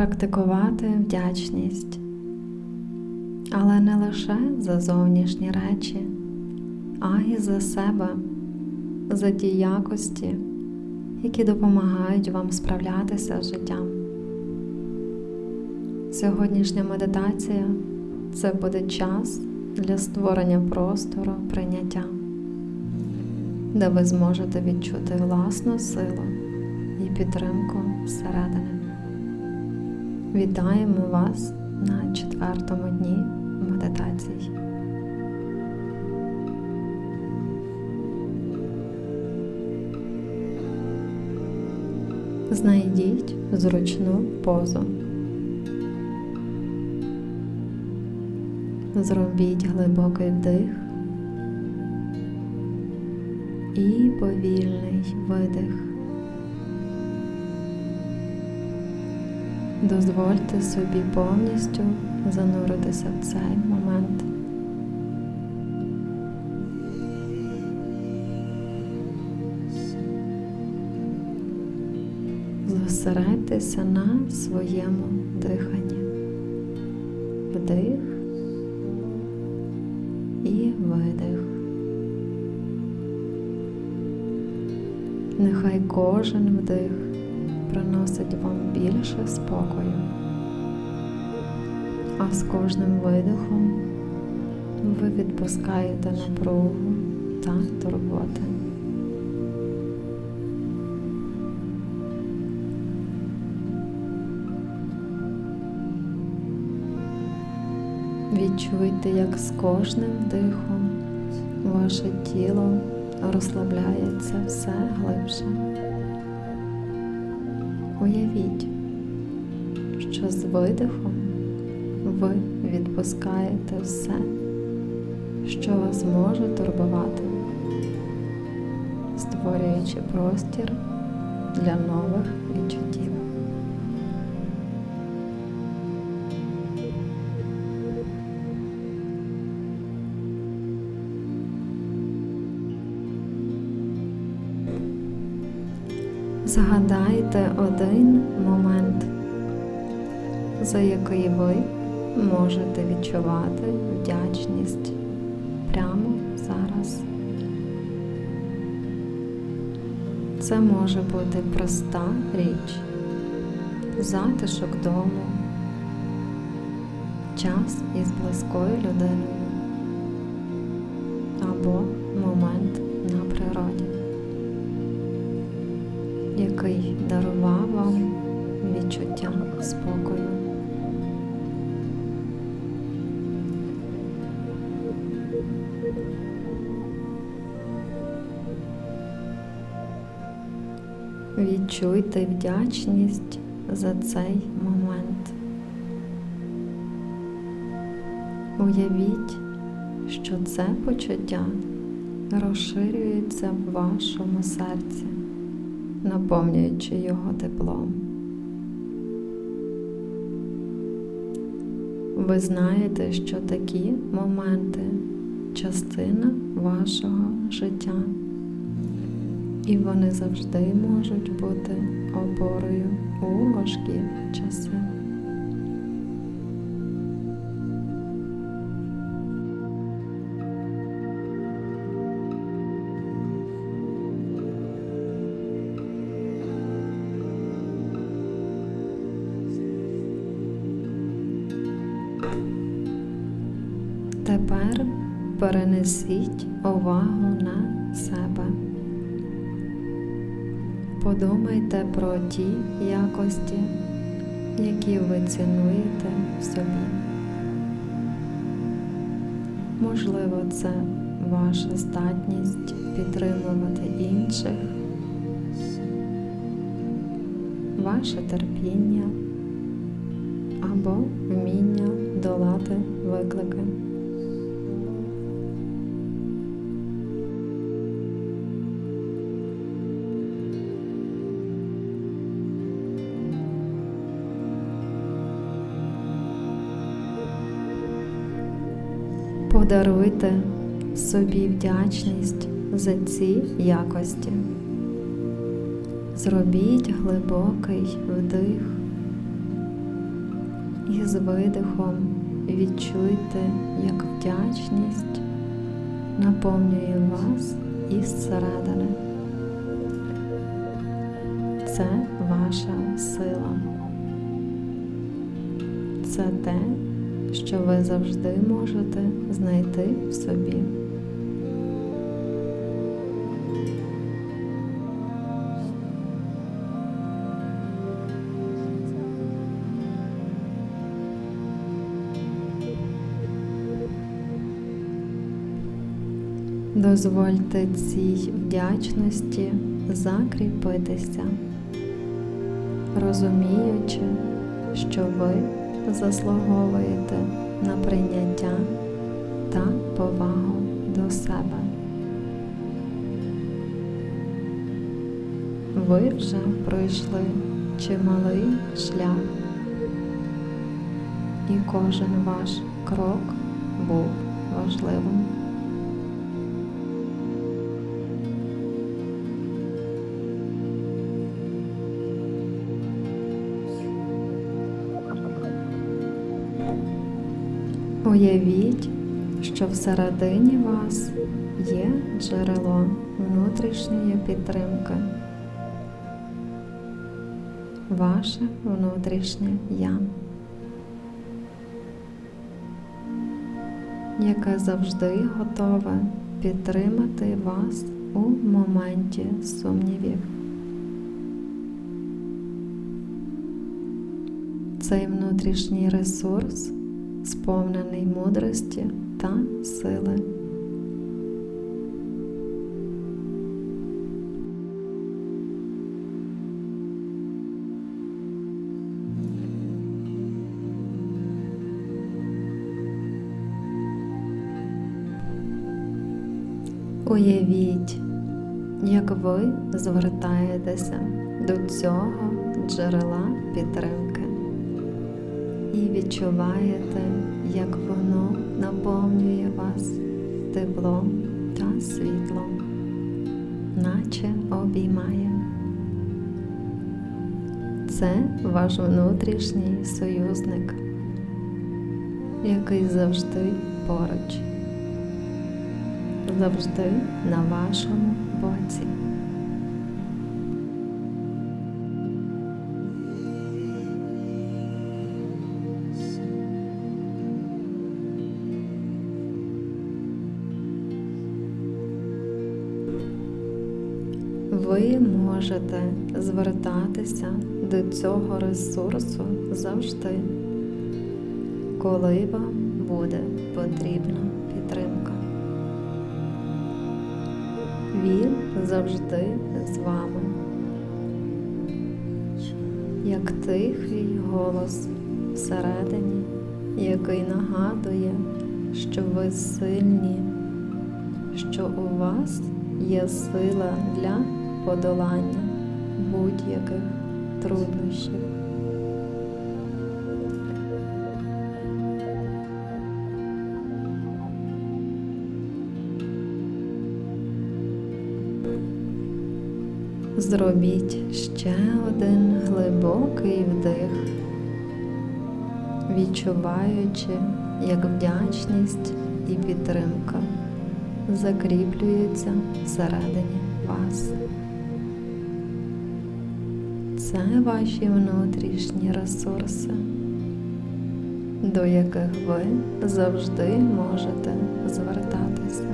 практикувати вдячність, але не лише за зовнішні речі, а й за себе, за ті якості, які допомагають вам справлятися з життям. Сьогоднішня медитація це буде час для створення простору прийняття, де ви зможете відчути власну силу і підтримку зсередини. Вітаємо вас на четвертому дні медитації. Знайдіть зручну позу. Зробіть глибокий вдих і повільний видих. Дозвольте собі повністю зануритися в цей момент. Зосередьтеся на своєму диханні. Вдих і видих. Нехай кожен вдих приносить вам більше спокою, а з кожним видихом ви відпускаєте напругу та турботи. Відчуйте, як з кожним вдихом ваше тіло розслабляється все глибше. Уявіть, що з видихом ви відпускаєте все, що вас може турбувати, створюючи простір для нових Згадайте один момент, за який ви можете відчувати вдячність прямо зараз. Це може бути проста річ, затишок дому, час із близькою людиною або дарував вам відчуття спокою. Відчуйте вдячність за цей момент. Уявіть, що це почуття розширюється в вашому серці наповнюючи його теплом. Ви знаєте, що такі моменти частина вашого життя, і вони завжди можуть бути опорою у важкі часи. Перенесіть увагу на себе. Подумайте про ті якості, які ви цінуєте в собі. Можливо, це ваша здатність підтримувати інших, ваше терпіння або вміння долати виклики. Подаруйте собі вдячність за ці якості. Зробіть глибокий вдих І з видихом відчуйте, як вдячність наповнює вас із середини. Це ваша сила. Це те, що ви завжди можете знайти в собі. Дозвольте цій вдячності закріпитися, розуміючи, що ви заслуговуєте на прийняття та повагу до себе. Ви вже пройшли чималий шлях, і кожен ваш крок був важливим. Уявіть, що всередині вас є джерело внутрішньої підтримки, ваше внутрішнє я, яке завжди готове підтримати вас у моменті сумнівів. Цей внутрішній ресурс сповнений мудрості та сили. Уявіть, як ви звертаєтеся до цього джерела підтримки і відчуваєте, як воно наповнює вас теплом та світлом, наче обіймає. Це ваш внутрішній союзник, який завжди поруч, завжди на вашому боці. Ви можете звертатися до цього ресурсу завжди, коли вам буде потрібна підтримка. Він завжди з вами, як тихий голос всередині, який нагадує, що ви сильні, що у вас є сила для подолання будь-яких труднощів. Зробіть ще один глибокий вдих, відчуваючи, як вдячність і підтримка закріплюються всередині вас. Це ваші внутрішні ресурси, до яких ви завжди можете звертатися.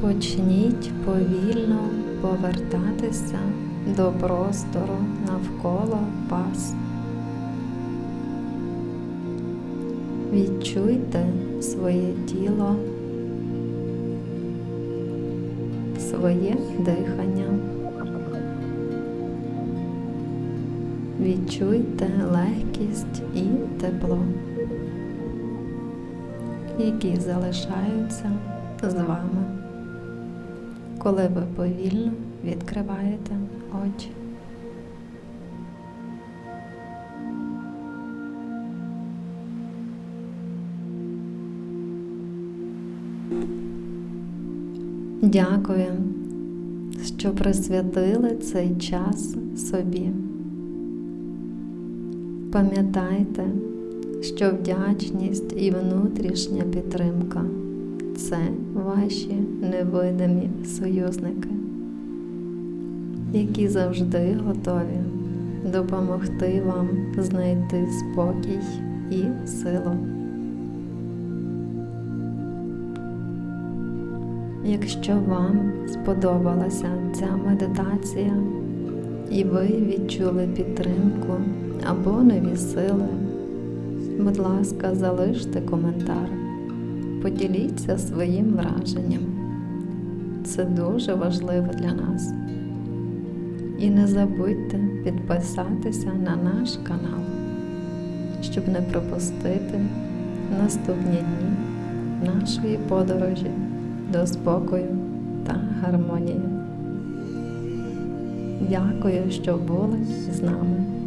Почніть повільно повертатися до простору навколо вас. Відчуйте своє тіло, своє дихання. Відчуйте легкість і тепло, які залишаються з вами, коли ви повільно відкриваєте очі. Дякую, що присвятили цей час собі. Пам'ятайте, що вдячність і внутрішня підтримка це ваші невидимі союзники, які завжди готові допомогти вам знайти спокій і силу. Якщо вам сподобалася ця медитація і ви відчули підтримку або нові сили, будь ласка, залиште коментар, поділіться своїм враженням. Це дуже важливо для нас. І не забудьте підписатися на наш канал, щоб не пропустити наступні дні нашої подорожі до спокою та гармонії. Дякую, що були з нами.